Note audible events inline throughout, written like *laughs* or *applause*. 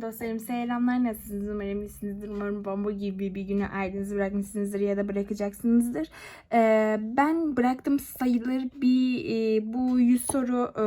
Dostlarım selamlar nasılsınız? Umarım iyisinizdir. Umarım bomba gibi bir günü ailenizi bırakmışsınızdır ya da bırakacaksınızdır. Ee, ben bıraktım sayılır bir e, bu 100 soru e,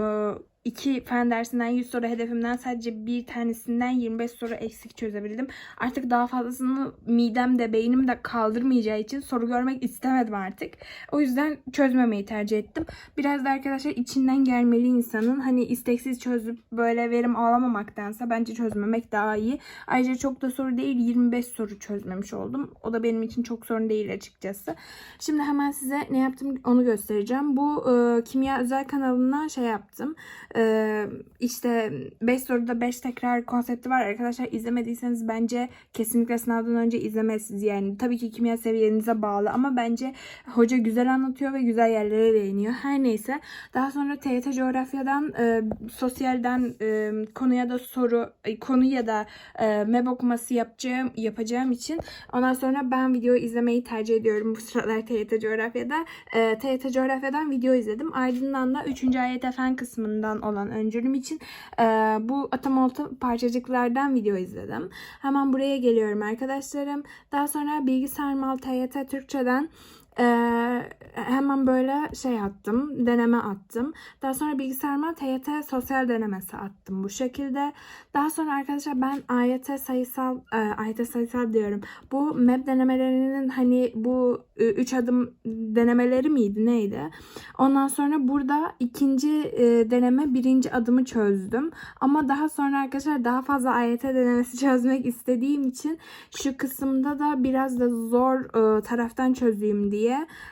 iki fen dersinden 100 soru hedefimden sadece bir tanesinden 25 soru eksik çözebildim. Artık daha fazlasını midem de beynim de kaldırmayacağı için soru görmek istemedim artık. O yüzden çözmemeyi tercih ettim. Biraz da arkadaşlar içinden gelmeli insanın. Hani isteksiz çözüp böyle verim alamamaktansa bence çözmemek daha iyi. Ayrıca çok da soru değil 25 soru çözmemiş oldum. O da benim için çok sorun değil açıkçası. Şimdi hemen size ne yaptım onu göstereceğim. Bu e, kimya özel kanalına şey yaptım. E, işte 5 soruda 5 tekrar konsepti var. Arkadaşlar izlemediyseniz bence kesinlikle sınavdan önce izlemezsiniz. Yani tabii ki kimya seviyenize bağlı ama bence hoca güzel anlatıyor ve güzel yerlere değiniyor. Her neyse. Daha sonra TYT coğrafyadan, e, sosyalden e, konuya da soru, konu ya da e, MEB okuması yapacağım, yapacağım için ondan sonra ben video izlemeyi tercih ediyorum bu sıralar TYT coğrafyada. E, TYT coğrafyadan video izledim. Ardından da 3. ayet fen kısmından olan öncülüm için e, bu atamolta parçacıklardan video izledim. Hemen buraya geliyorum arkadaşlarım. Daha sonra bilgisayar mal TYT Türkçeden ee, hemen böyle şey attım, deneme attım. Daha sonra bilgisayarıma TYT sosyal denemesi attım bu şekilde. Daha sonra arkadaşlar ben AYT sayısal, e, AYT sayısal diyorum. Bu MEB denemelerinin hani bu 3 adım denemeleri miydi neydi? Ondan sonra burada ikinci e, deneme birinci adımı çözdüm. Ama daha sonra arkadaşlar daha fazla AYT denemesi *laughs* çözmek istediğim için şu kısımda da biraz da zor e, taraftan çözeyim diye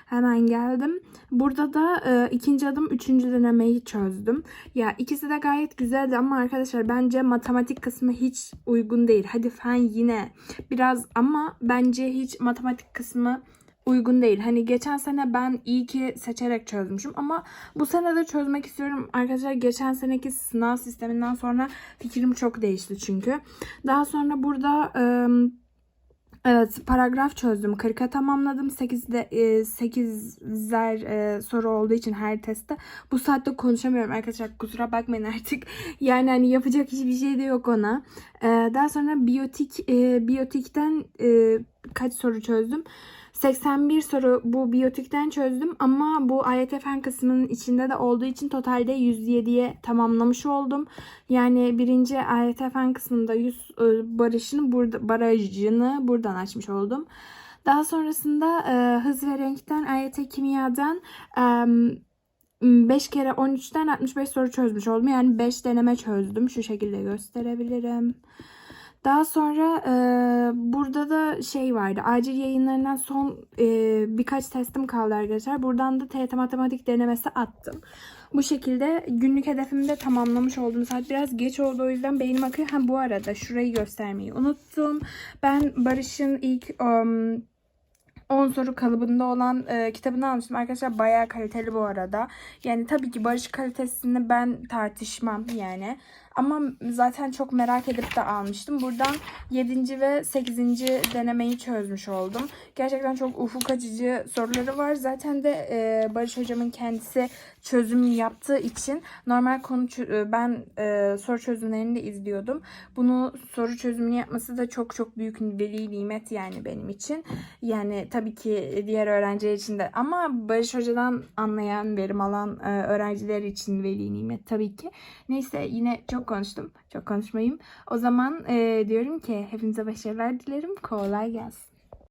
hemen geldim. Burada da e, ikinci adım üçüncü denemeyi çözdüm. Ya ikisi de gayet güzeldi ama arkadaşlar bence matematik kısmı hiç uygun değil. Hadi fen yine biraz ama bence hiç matematik kısmı uygun değil. Hani geçen sene ben iyi ki seçerek çözmüşüm ama bu sene de çözmek istiyorum. Arkadaşlar geçen seneki sınav sisteminden sonra fikrim çok değişti çünkü. Daha sonra burada ıı, Evet paragraf çözdüm. 40'a tamamladım. 8'de e, 8'zer e, soru olduğu için her testte. Bu saatte konuşamıyorum arkadaşlar. Kusura bakmayın artık. *laughs* Yani hani yapacak hiçbir şey de yok ona. E, daha sonra biyotik e, biyotikten e, kaç soru çözdüm? 81 soru bu biyotikten çözdüm ama bu AYT fen kısmının içinde de olduğu için totalde 107'ye tamamlamış oldum. Yani birinci AYT fen kısmında 100 e, barajını burada barajını buradan açmış oldum. Daha sonrasında e, hız ve renkten AYT kimyadan e, 5 kere 13'ten 65 soru çözmüş oldum. Yani 5 deneme çözdüm. Şu şekilde gösterebilirim. Daha sonra e, burada da şey vardı. Acil yayınlarından son e, birkaç testim kaldı arkadaşlar. Buradan da TYT matematik denemesi attım. Bu şekilde günlük hedefimi de tamamlamış oldum. Saat biraz geç oldu o yüzden beynim akıyor. Ha bu arada şurayı göstermeyi unuttum. Ben Barış'ın ilk um, 10 soru kalıbında olan e, kitabını almıştım. Arkadaşlar bayağı kaliteli bu arada. Yani tabii ki Barış kalitesini ben tartışmam yani. Ama zaten çok merak edip de almıştım. Buradan 7. ve 8. denemeyi çözmüş oldum. Gerçekten çok ufuk açıcı soruları var. Zaten de e, Barış hocamın kendisi çözüm yaptığı için normal konu çö- ben e, soru çözümlerini de izliyordum. Bunu soru çözümünü yapması da çok çok büyük veli nimet yani benim için. Yani tabii ki diğer öğrenciler için de ama Barış hocadan anlayan, verim alan e, öğrenciler için veli nimet tabii ki. Neyse yine çok konuştum. Çok konuşmayayım. O zaman e, diyorum ki hepinize başarılar dilerim. Kolay gelsin.